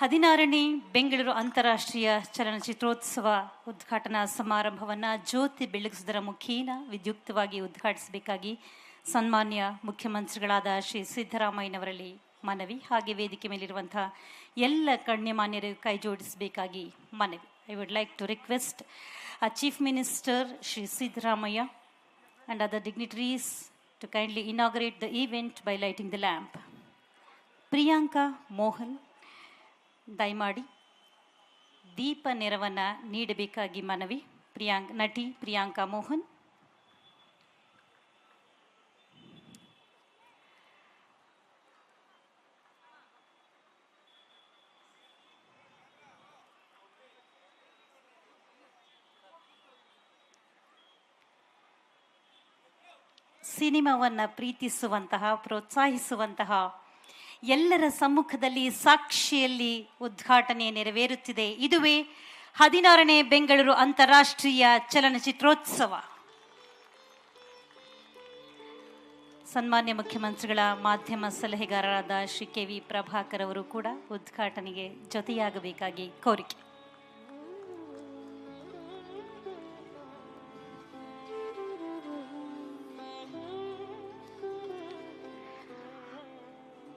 ಹದಿನಾರನೇ ಬೆಂಗಳೂರು ಅಂತಾರಾಷ್ಟ್ರೀಯ ಚಲನಚಿತ್ರೋತ್ಸವ ಉದ್ಘಾಟನಾ ಸಮಾರಂಭವನ್ನು ಜ್ಯೋತಿ ಬೆಳಗಿಸುವುದರ ಮುಖೇನ ವಿದ್ಯುಕ್ತವಾಗಿ ಉದ್ಘಾಟಿಸಬೇಕಾಗಿ ಸನ್ಮಾನ್ಯ ಮುಖ್ಯಮಂತ್ರಿಗಳಾದ ಶ್ರೀ ಸಿದ್ದರಾಮಯ್ಯನವರಲ್ಲಿ ಮನವಿ ಹಾಗೆ ವೇದಿಕೆ ಮೇಲಿರುವಂಥ ಎಲ್ಲ ಗಣ್ಯಮಾನ್ಯರು ಕೈ ಜೋಡಿಸಬೇಕಾಗಿ ಮನವಿ. I would like to request a chief minister Shri Siddaramaiah and other dignitaries to kindly inaugurate the event by lighting the lamp Priyanka Mohan ದಯಮಾಡಿ ದೀಪ ನೆರವನ್ನು ನೀಡಬೇಕಾಗಿ ಮನವಿ. ಪ್ರಿಯಾಂಕ್ ನಟಿ ಪ್ರಿಯಾಂಕಾ ಮೋಹನ್. ಸಿನಿಮಾವನ್ನು ಪ್ರೀತಿಸುವಂತಹ ಪ್ರೋತ್ಸಾಹಿಸುವಂತಹ ಎಲ್ಲರ ಸಮ್ಮುಖದಲ್ಲಿ ಸಾಕ್ಷಿಯಲ್ಲಿ ಉದ್ಘಾಟನೆ ನೆರವೇರುತ್ತಿದೆ. ಇದುವೇ ಹದಿನಾರನೇ ಬೆಂಗಳೂರು ಅಂತಾರಾಷ್ಟ್ರೀಯ ಚಲನಚಿತ್ರೋತ್ಸವ. ಸನ್ಮಾನ್ಯ ಮುಖ್ಯಮಂತ್ರಿಗಳ ಮಾಧ್ಯಮ ಸಲಹೆಗಾರರಾದ ಶ್ರೀ ಕೆ ವಿ ಪ್ರಭಾಕರ್ ಅವರು ಕೂಡ ಉದ್ಘಾಟನೆಗೆ ಜೊತೆಯಾಗಬೇಕಾಗಿ ಕೋರಿಕೆ.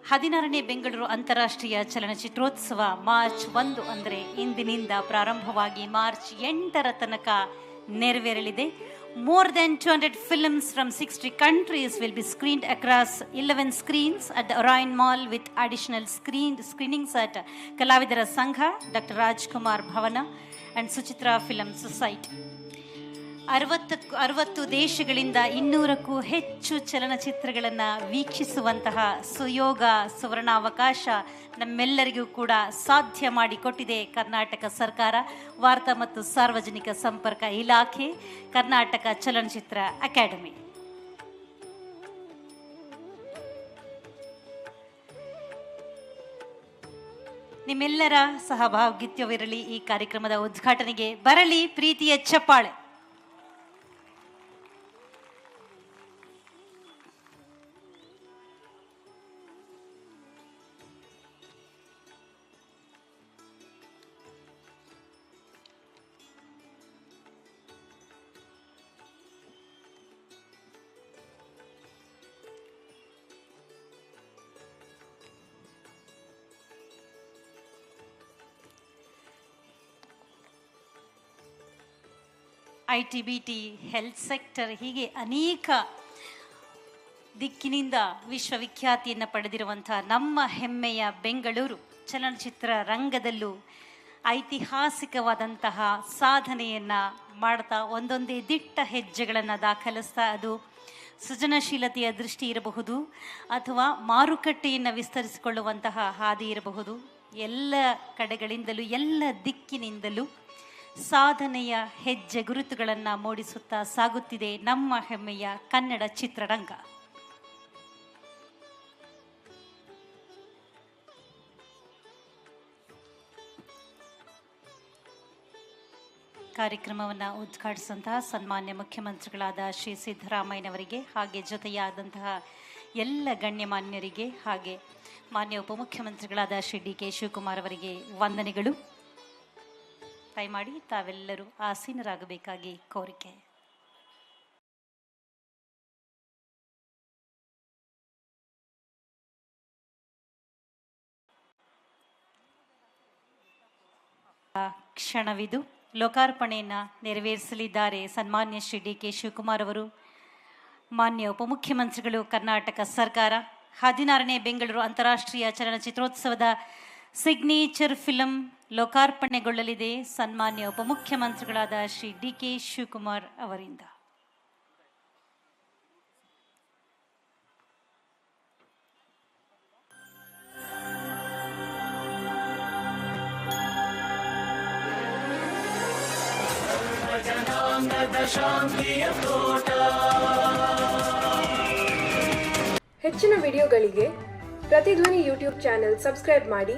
ಹದಿನಾರನೇ ಬೆಂಗಳೂರು ಅಂತಾರಾಷ್ಟ್ರೀಯ ಚಲನಚಿತ್ರೋತ್ಸವ ಮಾರ್ಚ್ ಒಂದು ಅಂದರೆ ಇಂದಿನಿಂದ ಪ್ರಾರಂಭವಾಗಿ ಮಾರ್ಚ್ ಎಂಟರ ತನಕ ನೆರವೇರಲಿದೆ. More than two hundred films from sixty countries will be screened across eleven screens at the Orion mall with additional screen screenings at ಕಲಾವಿದರ ಸಂಘ doctor Rajkumar Bhavan and Suchitra film society ಅರವತ್ತಕ್ಕೂ ಅರವತ್ತು ದೇಶಗಳಿಂದ ಇನ್ನೂರಕ್ಕೂ ಹೆಚ್ಚು ಚಲನಚಿತ್ರಗಳನ್ನು ವೀಕ್ಷಿಸುವಂತಹ ಸುಯೋಗ, ಸುವರ್ಣಾವಕಾಶ ನಮ್ಮೆಲ್ಲರಿಗೂ ಕೂಡ ಸಾಧ್ಯ ಮಾಡಿಕೊಟ್ಟಿದೆ ಕರ್ನಾಟಕ ಸರ್ಕಾರ. ವಾರ್ತಾ ಮತ್ತು ಸಾರ್ವಜನಿಕ ಸಂಪರ್ಕ ಇಲಾಖೆ, ಕರ್ನಾಟಕ ಚಲನಚಿತ್ರ ಅಕಾಡೆಮಿ. ನಿಮ್ಮೆಲ್ಲರ ಸಹಭಾಗಿತ್ವವಿರಲಿ ಈ ಕಾರ್ಯಕ್ರಮದ ಉದ್ಘಾಟನೆಗೆ. ಬರಲಿ ಪ್ರೀತಿಯ ಚಪ್ಪಾಳೆ. I T B T health sector ಹೀಗೆ ಅನೇಕ ದಿಕ್ಕಿನಿಂದ ವಿಶ್ವವಿಖ್ಯಾತಿಯನ್ನು ಪಡೆದಿರುವಂಥ ನಮ್ಮ ಹೆಮ್ಮೆಯ ಬೆಂಗಳೂರು ಚಲನಚಿತ್ರ ರಂಗದಲ್ಲೂ ಐತಿಹಾಸಿಕವಾದಂತಹ ಸಾಧನೆಯನ್ನು ಮಾಡ್ತಾ ಒಂದೊಂದೇ ದಿಟ್ಟ ಹೆಜ್ಜೆಗಳನ್ನು ದಾಖಲಿಸ್ತಾ ಅದು ಸೃಜನಶೀಲತೆಯ ದೃಷ್ಟಿ ಇರಬಹುದು ಅಥವಾ ಮಾರುಕಟ್ಟೆಯನ್ನು ವಿಸ್ತರಿಸಿಕೊಳ್ಳುವಂತಹ ಹಾದಿ ಇರಬಹುದು. ಎಲ್ಲ ಕಡೆಗಳಿಂದಲೂ, ಎಲ್ಲ ದಿಕ್ಕಿನಿಂದಲೂ ಸಾಧನೆಯ ಹೆಜ್ಜೆ ಗುರುತುಗಳನ್ನು ಮೂಡಿಸುತ್ತಾ ಸಾಗುತ್ತಿದೆ ನಮ್ಮ ಹೆಮ್ಮೆಯ ಕನ್ನಡ ಚಿತ್ರರಂಗ. ಕಾರ್ಯಕ್ರಮವನ್ನು ಉದ್ಘಾಟಿಸಿದಂತಹ ಸನ್ಮಾನ್ಯ ಮುಖ್ಯಮಂತ್ರಿಗಳಾದ ಶ್ರೀ ಸಿದ್ದರಾಮಯ್ಯನವರಿಗೆ ಹಾಗೆ ಜೊತೆಯಾದಂತಹ ಎಲ್ಲ ಗಣ್ಯಮಾನ್ಯರಿಗೆ ಹಾಗೆ ಮಾನ್ಯ ಉಪಮುಖ್ಯಮಂತ್ರಿಗಳಾದ ಶ್ರೀ ಡಿ ಕೆ ಶಿವಕುಮಾರ್ ಅವರಿಗೆ ವಂದನೆಗಳು. ದಯಮಾಡಿ ತಾವೆಲ್ಲರೂ ಆಸೀನರಾಗಬೇಕಾಗಿ ಕೋರಿಕೆ. ಕ್ಷಣವಿದು ಲೋಕಾರ್ಪಣೆಯನ್ನು ನೆರವೇರಿಸಲಿದ್ದಾರೆ ಸನ್ಮಾನ್ಯ ಶ್ರೀ ಡಿ ಕೆ ಶಿವಕುಮಾರ್ ಅವರು. ಮಾನ್ಯ ಉಪಮುಖ್ಯಮಂತ್ರಿಗಳು, ಕರ್ನಾಟಕ ಸರ್ಕಾರ. ಹದಿನಾರನೇ ಬೆಂಗಳೂರು ಅಂತಾರಾಷ್ಟ್ರೀಯ ಚಲನಚಿತ್ರೋತ್ಸವದ ಸಿಗ್ನೇಚರ್ ಫಿಲಂ ಲೋಕಾರ್ಪಣೆಗೊಳ್ಳಲಿದೆ ಸನ್ಮಾನ್ಯ ಉಪಮುಖ್ಯಮಂತ್ರಿಗಳಾದ ಶ್ರೀ ಡಿ ಕೆ ಶಿವಕುಮಾರ್ ಅವರಿಂದ. ಹೆಚ್ಚಿನ ವಿಡಿಯೋಗಳಿಗೆ ಪ್ರತಿಧ್ವನಿ ಯೂಟ್ಯೂಬ್ ಚಾನೆಲ್ ಸಬ್ಸ್ಕ್ರೈಬ್ ಮಾಡಿ.